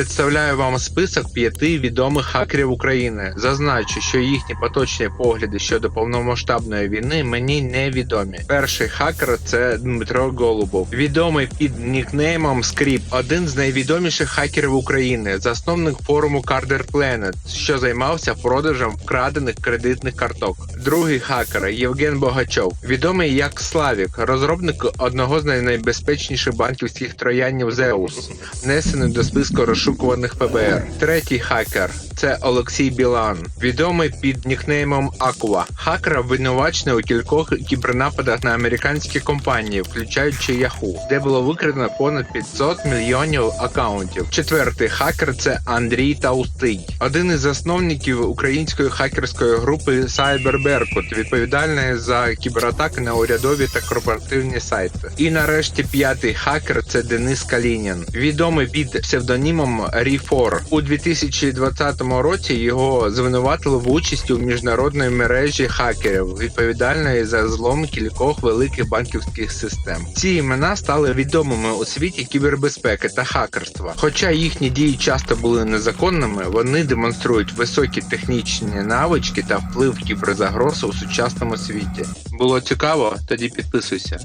Представляю вам список п'яти відомих хакерів України. Зазначу, що їхні поточні погляди щодо повномасштабної війни мені невідомі. Перший хакер це Дмитро Голубов, відомий під нікнеймом Скріп, один з найвідоміших хакерів України, засновник форуму Carder Planet, що займався продажем вкрадених кредитних карток. Другий хакер Євген Богачов, відомий як Славік, розробник одного з найнебезпечніших банківських троянів Zeus, внесений до списку розшукуваних ФБР. Третій хакер це Олексій Білан, відомий під нікнеймом Aqua. Хакер обвинувачений у кількох кібернападах на американські компанії, включаючи Yahoo, де було викрадено понад 500 мільйонів акаунтів. Четвертий хакер це Андрій Таустий, один із засновників української хакерської групи Cyber Berkut, відповідальний за кібератаки на урядові та корпоративні сайти. І нарешті п'ятий хакер це Денис Калінін, відомий під псевдонімом Ріфор. У 2020 році його звинуватили в участі у міжнародної мережі хакерів, відповідальної за злом кількох великих банківських систем. Ці імена стали відомими у світі кібербезпеки та хакерства. Хоча їхні дії часто були незаконними, вони демонструють високі технічні навички та вплив кіберзагроз у сучасному світі. Було цікаво? Тоді підписуйся.